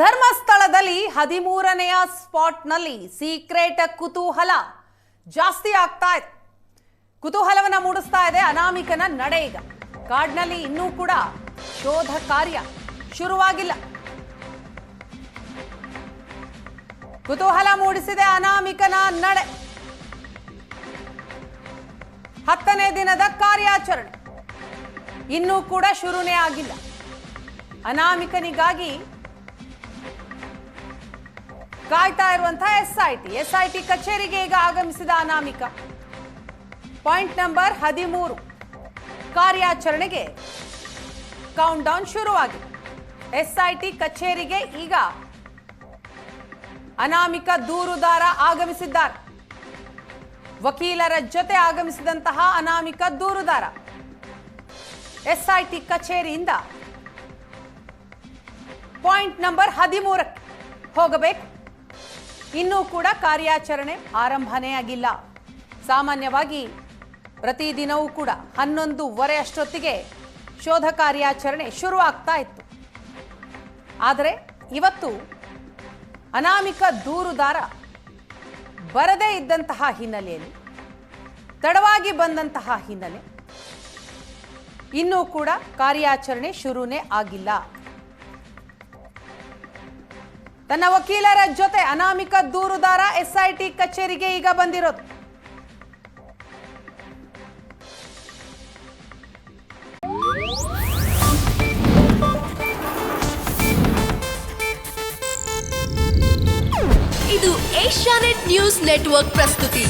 ಧರ್ಮಸ್ಥಳದಲ್ಲಿ ಹದಿಮೂರನೆಯ ಸ್ಪಾಟ್ನಲ್ಲಿ ಸೀಕ್ರೆಟ್ ಕುತೂಹಲ ಜಾಸ್ತಿ ಆಗ್ತಾ ಇದೆ. ಕುತೂಹಲವನ್ನ ಮೂಡಿಸ್ತಾ ಇದೆ, ಅನಾಮಿಕನ ನಡೆ ಈಗ. ಕಾಡ್ನಲ್ಲಿ ಇನ್ನೂ ಕೂಡ ಶೋಧ ಕಾರ್ಯ ಶುರುವಾಗಿಲ್ಲ. ಕುತೂಹಲ ಮೂಡಿಸಿದೆ, ಅನಾಮಿಕನ ನಡೆ. ಹತ್ತನೇ ದಿನದ ಕಾರ್ಯಾಚರಣೆ. ಇನ್ನೂ ಕೂಡ ಶುರುನೇ ಆಗಿಲ್ಲ. ಅನಾಮಿಕನಿಗಾಗಿ ಕಾಯ್ತಾ ಇರುವಂತಹ ಎಸ್ಐಟಿ. ಎಸ್ಐಟಿ ಕಚೇರಿಗೆ ಈಗ ಆಗಮಿಸಿದ ಅನಾಮಿಕ. ಪಾಯಿಂಟ್ ನಂಬರ್ ಹದಿಮೂರು. ಕಾರ್ಯಾಚರಣೆಗೆ ಕೌಂಟ್ ಡೌನ್ ಶುರುವಾಗಿದೆ. ಎಸ್ಐಟಿ ಕಚೇರಿಗೆ ಈಗ ಅನಾಮಿಕ ದೂರುದಾರ ಆಗಮಿಸಿದ್ದಾರೆ. ವಕೀಲರ ಜೊತೆ ಆಗಮಿಸಿದಂತಹ ಅನಾಮಿಕ ದೂರುದಾರ. ಎಸ್ಐಟಿ ಕಚೇರಿಯಿಂದ ಪಾಯಿಂಟ್ ನಂಬರ್ ಹದಿಮೂರಕ್ಕೆ ಹೋಗಬೇಕು. ಇನ್ನೂ ಕೂಡ ಕಾರ್ಯಾಚರಣೆ ಆರಂಭನೇ ಆಗಿಲ್ಲ. ಸಾಮಾನ್ಯವಾಗಿ ಪ್ರತಿದಿನವೂ ಕೂಡ ಹನ್ನೊಂದೂವರೆ ಅಷ್ಟೊತ್ತಿಗೆ ಶೋಧ ಕಾರ್ಯಾಚರಣೆ ಶುರು ಆಗ್ತಾ ಇತ್ತು. ಆದರೆ ಇವತ್ತು ಅನಾಮಿಕ ದೂರುದಾರ ಬರದೇ ಇದ್ದಂತಹ ಹಿನ್ನೆಲೆಯಲ್ಲಿ, ತಡವಾಗಿ ಬಂದಂತಹ ಹಿನ್ನೆಲೆ ಇನ್ನೂ ಕೂಡ ಕಾರ್ಯಾಚರಣೆ ಶುರುನೇ ಆಗಿಲ್ಲ. ತನ್ನ ವಕೀಲರ ಜೊತೆ ಅನಾಮಿಕ ದೂರುದಾರ ಎಸ್ಐಟಿ ಕಚೇರಿಗೆ ಈಗ ಬಂದಿರೋದು. ಇದು ಏಷ್ಯಾನೆಟ್ ನ್ಯೂಸ್ ನೆಟ್ವರ್ಕ್ ಪ್ರಸ್ತುತಿ.